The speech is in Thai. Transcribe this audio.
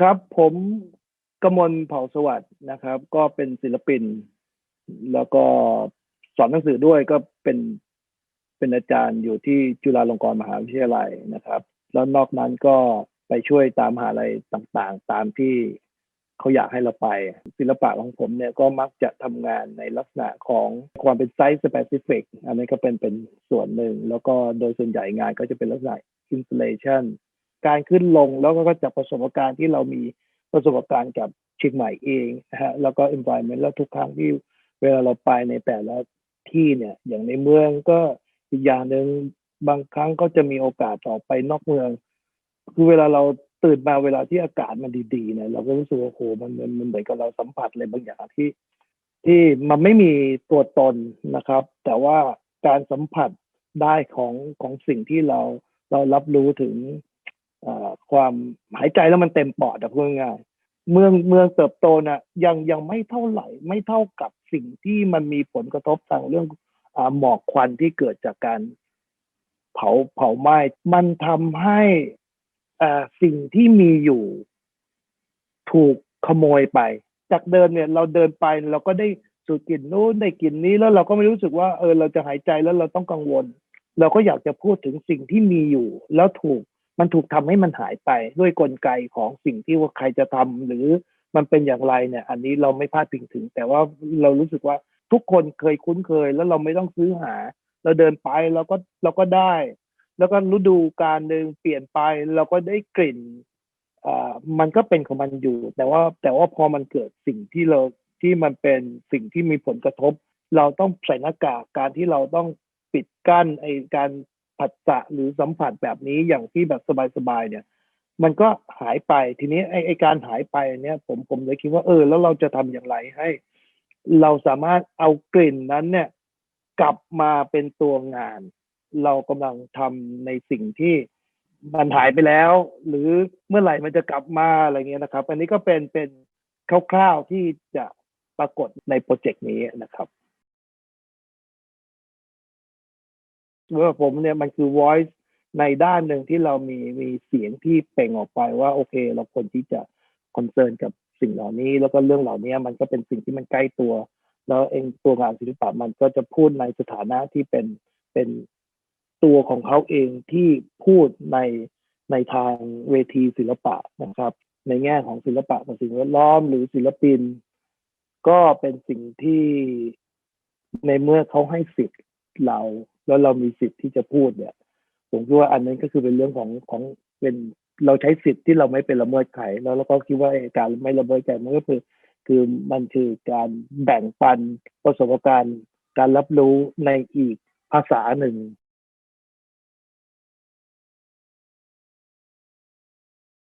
ครับผมกมลเผ่าสวัสด์นะครับ ก็เป็นศิลปิน แล้วก็สอนหนังสือด้วยก็เป็นเป็นอาจารย์อยู่ที่จุฬาลงกรณ์มหาวิทยาลัยนะครับ แล้วนอกนั้นก็ไปช่วยตามหาลัยต่างๆ ตามที่เขาอยากให้เราไป ศิลปะของผมเนี่ยก็มักจะทำงานในลักษณะของความเป็นไซส์สเปซิฟิกอันนี้ก็เป็นเป็นส่วนหนึ่ง แล้วก็โดยส่วนใหญ่งานก็จะเป็นลักษณะ installation การขึ้นลงแล้วก็จากประสบการณ์ที่เรามีประสบการณ์กับเชียงใหม่เองนะฮะแล้วก็ environment แล้วทุกครั้งที่เวลาเราไปในแต่ละที่เนี่ย อย่างในเมืองก็อีกอย่างหนึ่งบางครั้งก็จะมีโอกาสออกไปนอกเมือง คือเวลาเราตื่นมาเวลาที่อากาศมันดีๆเนี่ยเราก็รู้สึกว่าโหมันมันมันเหมือนกับเราสัมผัสอะไรบางอย่างที่ ที่มันไม่มีตัวตนนะครับ แต่ว่าการสัมผัสได้ของของสิ่งที่เราเรารับรู้ถึง ความหายใจแล้วมันเต็มปอดอะพูดง่ายเมืองเมืองเติบโตน่ะยังยังไม่เท่าไหร่ ไม่เท่ากับสิ่งที่มันมีผลกระทบทางเรื่องอหมอกควันที่เกิดจากการเผาเผาไหม้มันทำให้สิ่งที่มีอยู่ถูกขโมยไป จากเดิมเนี่ย เราเดินไปเราก็ได้สูดกลิ่นนู้นได้กลิ่นนี้แล้วเราก็ไม่รู้สึกว่าเออเราจะหายใจแล้วเราต้องกังวล เราก็อยากจะพูดถึงสิ่งที่มีอยู่ แล้วถูก มันถูกทำให้มันหายไปด้วยกลไกของสิ่งที่ว่าใครจะทำหรือมันเป็นอย่างไรเนี่ย อันนี้เราไม่พลาดพิงถึง แต่ว่าเรารู้สึกว่าทุกคนเคยคุ้นเคย แล้วเราไม่ต้องซื้อหา เราเดินไปเราก็เราก็ได้ แล้วก็ฤดูการหนึ่งเปลี่ยนไปเราก็ได้กลิ่นอ่ามันก็เป็นของมันอยู่ แต่ว่าแต่ว่าพอมันเกิดสิ่งที่เราที่มันเป็นสิ่งที่มีผลกระทบ เราต้องใส่หน้ากากการที่เราต้องปิดกั้นไอการ ผัสสะหรือสัมผัสแบบนี้อย่างที่แบบสบายๆเนี่ย มันก็หายไปทีนี้ไอไอการหายไปเนี่ย ผมผมเลยคิดว่าเออ แล้วเราจะทำอย่างไรให้ เราสามารถเอากลิ่นนั้นเนี่ย กลับมาเป็นตัวงาน เรากำลังทำในสิ่งที่มันหายไปแล้ว หรือเมื่อไหร่มันจะกลับมาอะไรเงี้ยนะครับ อันนี้ก็เป็นเป็นคร่าวๆที่จะปรากฏในโปรเจกต์นี้นะครับ ว่าผมเนี่ยมันคือ voice ในด้านหนึ่งที่เรามีมีเสียงที่เปล่งออกไปว่าโอเค เราควรที่จะคอนเซิร์นกับสิ่งเหล่านี้ แล้วก็เรื่องเหล่านี้มันก็เป็นสิ่งที่มันใกล้ตัว แล้วเองตัวงานศิลปะมันก็จะพูดในสถานะที่เป็นเป็นตัวของเขาเองที่พูดในในทางเวทีศิลปะนะครับ ในแง่ของศิลปะของสิ่งแวดล้อมหรือศิลปิน ก็เป็นสิ่งที่ในเมื่อเขาให้สิทธิ์เรา แล้วเรามีสิทธิ์ที่จะพูดเนี่ย ผมคิดว่าอันนั้นก็คือเป็นเรื่องของของเป็นเราใช้สิทธิ์ที่เราไม่เป็นละเมิดใครแล้วเราก็คิดว่าการไม่ละเมิดใครมันก็คือคือมันคือการแบ่งปันประสบการณ์ การรับรู้ในอีกภาษาหนึ่ง